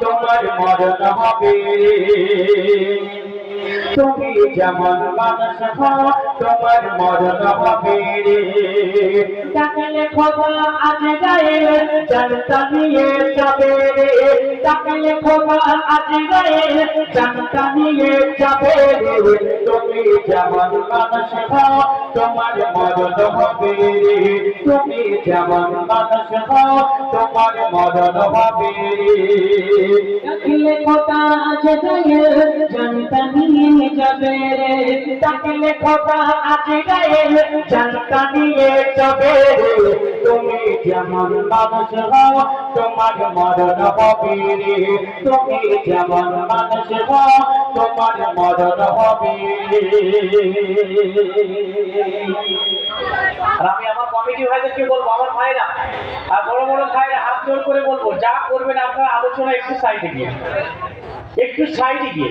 তোমার মরণ হবে। তুমি যেমন মানুষ তোমার মরণ হবে ডাকলে খোদা আজ গায়ে জানতা নিয়ে যাবে রে। ডাকলে খোদা আজ গায়ে জানতা নিয়ে যাবে রে। তুমি যেমন মানুষ হও তোমার মরণ হবে রে। তুমি যেমন মানুষ হও তোমার মরণ হবে রে। ডাকলে খোদা আজ গায়ে জানতা নিয়ে যাবে রে। ডাকলে খোদা জানতা নিয়ে যাবে রে। তুমি যেমন মানুষ হও, তোমার মরণ হবে রে। তুমি যেমন মানুষ হও, তোমার মরণ হবে আমার কমিটি ভাইদেরকে বলব? আমার ভাইরা আর বড় বড় ভাইরা হাত জোর করে বলব, যা করবেন আপনারা আলোচনা একটু সাইডে গিয়ে। একটু সাইডে গিয়ে।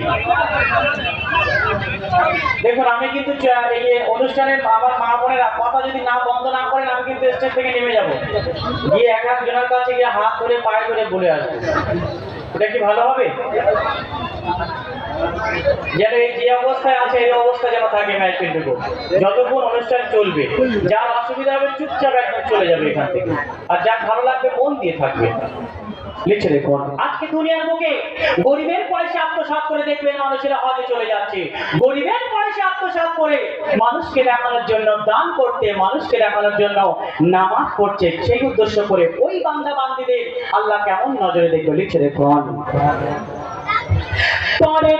দেখুন, আমি কিন্তু অনুষ্ঠানের আমার মা বোনেরা কথা যদি না বন্ধ না করেন, আমি কিন্তু স্টেজ থেকে নেমে যাব। গিয়ে এক একজনের কাছে গিয়ে হাত ধরে, পায়ে ধরে বলে আসব। এটা কি ভালো হবে? যে অবস্থায় আছে, এই অবস্থা যেন থাকে ম্যাচ যতক্ষণ অনুষ্ঠান চলবে, যার অসুবিধা হবে, চুপচাপ একদম চলে যাবে এখান থেকে। আর ভালো লাগবে, মন দিয়ে থাকবে। দেখুন আজকে দুনিয়ার গরিবের পয়সা করে দেখবেন, মানুষেরা হজে চলে যাচ্ছে। গরিবের পয়সা করে মানুষকে দেখানোর জন্য, দান করতে, মানুষকে দেখানোর জন্য নামাজ পড়ছে। সেই উদ্দেশ্য করে ওই বান্দা বান্দিদের আল্লাহ কেমন নজরে দেখবে? লিখে দেখুন পরের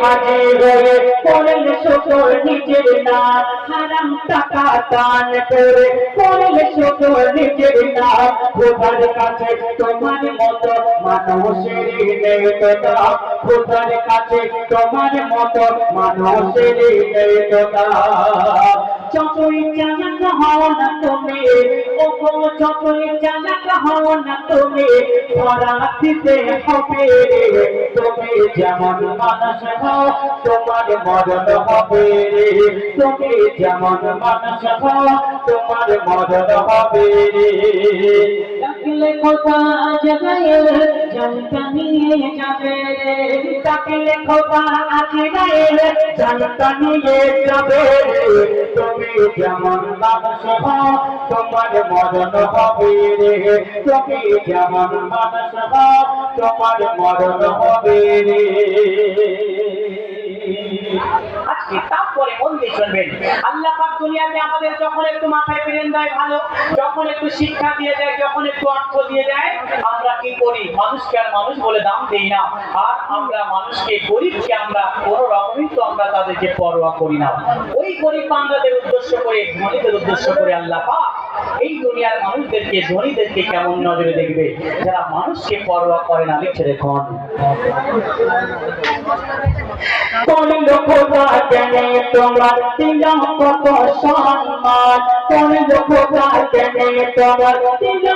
হাজির হয়ে পরের শুকর নিজের নাম। হারাম টাকা দান করে পরের শুকর নিজের নাম। খোদার কাছে তোমার মতো মানুষের যতই চালাক হও না তুমি ও যতই চালাক হও না তুমি হবে তুমি যেমন মানুষ তোমার মরণ হবে রে। তুমি যেমন মানুষ তোমার মরণ হবে রে। ডাকলে খোদা আজ নিয়ে নিয়ে তারপরে দিয়ে শুনবেন। আল্লাহ পাক দুনিয়াতে আমাদের যখন একটু মাথায় ফিরেন দেয় ভালো, যখন একটু শিক্ষা দিয়ে দেয়, যখন একটু অর্থ দিয়ে দেয়, আমরা করি, মানুষকে আর মানুষ বলে দাম দেই না। আর আমরা মানুষকে গরিবকে আমরা কোনো রকমই তো আমরা তাদেরকে পরোয়া করি না। ওই গরিব বান্দাদের উদ্দেশ্য করে, ধনীদের উদ্দেশ্য করে আল্লাহ পাক এই দুনিয়ার মানুষদেরকে, ধনীদেরকে কেমন নজরে দেখবে? যারা মানুষকে পরোয়া করে না, লিখে দেখুন কোন লোকটা তোমার দিলাম কত সম্মান। কোন লোকটা তোমার দিলাম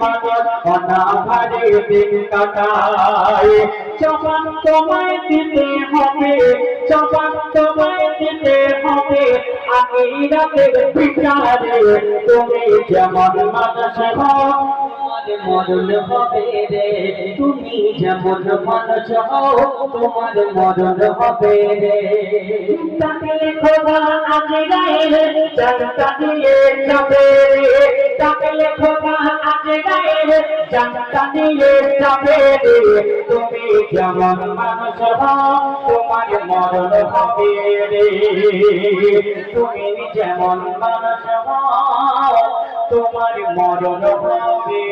মানুষ অনাভারে দিন কাটায়। জবান তোমায় দিতে হবে, জবান তোমায় দিতে হবে। আমি রাতের বিচারে, তুমি যেমন মানুষ তোমার মরণ হবে রে। তুমি যেমন মানুষ হও, তোমার মরণ হবে রে। তাকে খোদা আজ গায়ে জানতা দিয়ে যাবে রে। তাকে খোদা আজ গায়ে রে। তুমি যেমন মানুষ হও, তোমার মরণ হবে রে। তুমি যেমন মানুষ হও তোমার মরণ হবে।